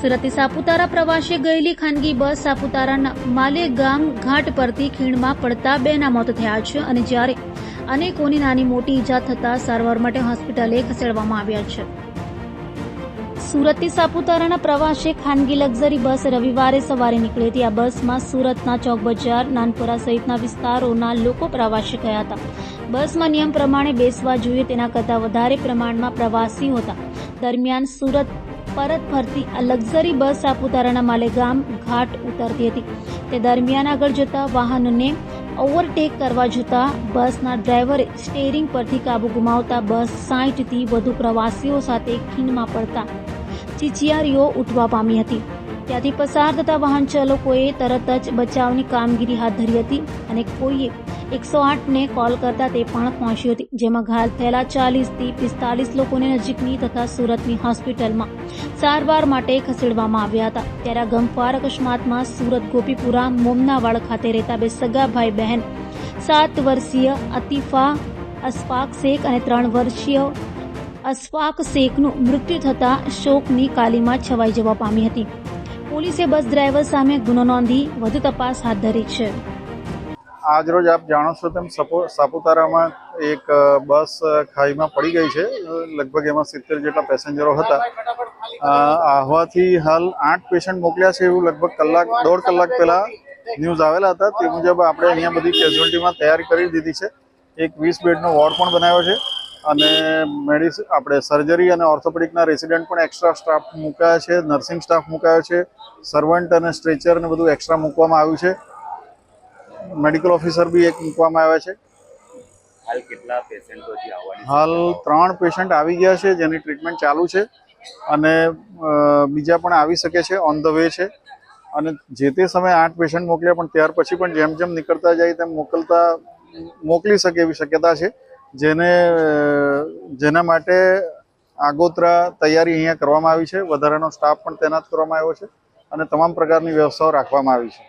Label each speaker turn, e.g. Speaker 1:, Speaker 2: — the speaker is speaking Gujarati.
Speaker 1: સુરતથી સાપુતારા પ્રવાસે ગયેલી ખાનગી બસ સાપુતારાના માલેગામ ઘાટ પરથી ખીણમાં પડતા બેના મોત થયા છે અને જ્યારે અનેકોની નાની મોટી ઈજા થતાં સારવાર માટે હોસ્પિટલે ખસેડવામાં આવ્યા છે. સુરતથી સાપુતારાના પ્રવાસે ખાનગી લક્ઝરી બસ રવિવારે સવારે નીકળી હતી. આ બસમાં સુરતના ચોક બજાર નાનપુરા સહિતના વિસ્તારોના લોકો પ્રવાસી ગયા હતા. બસમાં નિયમ પ્રમાણે બેસવા જોઈએ તેના કરતાં વધારે પ્રમાણમાં પ્રવાસીઓ હતા. દરમિયાન સુરત પરત ફરતી આ લક્ઝરી બસ સાપુતારાના માલેગામ ઘાટ ઉતરતી હતી. તે દરમિયાન આગળ જતા વાહનને ઓવરટેક કરવા જતા બસના ડ્રાઈવરે સ્ટેરિંગ પરથી કાબુ ગુમાવતા બસ સાઠથી વધુ પ્રવાસીઓ સાથે ખીણમાં પડતા ચીચિયારીઓ ઉઠવા પામી હતી. ત્યાંથી પસાર થતા વાહન ચાલકોએ તરત જ બચાવની કામગીરી હાથ ધરી હતી અને કોઈએ એકસો આઠને કોલ કરતા તે પણ પહોંચી હતી, જેમાં ઘાયલ થયેલા ચાલીસથી પિસ્તાલીસ લોકોને નજીકની તથા સુરતની હોસ્પિટલમાં સારવાર માટે ખસેડવામાં આવ્યા હતા. ત્યારે આ ગમખ્વાર અકસ્માતમાં સુરત ગોપીપુરા, મોમનાવાડ ખાતે રહેતા બે સગા ભાઈ બહેન, સાત વર્ષીય અતિફા અશફાક શેખ અને ત્રણ વર્ષીય અશફાક શેખનું મૃત્યુ થતાં શોકની કાલીમાં છવાઈ જવા પામી હતી. પોલીસે બસ ડ્રાઈવર સામે ગુનો નોંધી વધુ તપાસ હાથ ધરી છે.
Speaker 2: આજરોજ આપ જાણો છો તેમ સાપુતારામાં એક બસ ખાઈમાં પડી ગઈ છે. લગભગ એમાં સિત્તેર જેટલા પેસેન્જરો હતા. અ, આહવાથી હાલ આઠ પેશન્ટ મોકલ્યા છે એવું લગભગ કલાક દોઢ કલાક પહેલા ન્યૂઝ આવેલા હતા. તે મુજબ આપણે અહીંયા બધી કેઝ્યુઅલ્ટીમાં તૈયારી કરી દીધી છે. એક વીસ બેડનો વોર્ડ પણ બનાવ્યો છે. અને મેડિસ આપણે સર્જરી અને ઓર્થોપેડિકના રેસિડન્ટ પણ એક્સ્ટ્રા સ્ટાફ મુકાયા છે નર્સિંગ સ્ટાફ મુકાયો છે સર્વન્ટ અને સ્ટ્રેચર ને બધું એક્સ્ટ્રા મૂકવામાં આવ્યું છે. મેડિકલ ઓફિસર બી એક મૂકવામાં આવ્યા છે.
Speaker 3: હાલ કેટલા પેશન્ટો
Speaker 2: હાલ ત્રણ પેશન્ટ આવી ગયા છે જેની ટ્રીટમેન્ટ ચાલુ છે અને બીજા પણ આવી શકે છે ઓન ધ વે છે. અને જે તે સમયે આઠ પેશન્ટ મોકલ્યા પણ ત્યાર પછી પણ જેમ જેમ નીકળતા જાય તેમ મોકલતા મોકલી શકે એવી શક્યતા છે. જેને જેના માટે આગોતરા તૈયારી અહીંયા કરવામાં આવી છે. વધારાનો સ્ટાફ પણ તૈનાત કરવામાં આવ્યો છે અને તમામ પ્રકારની વ્યવસ્થાઓ રાખવામાં આવી છે.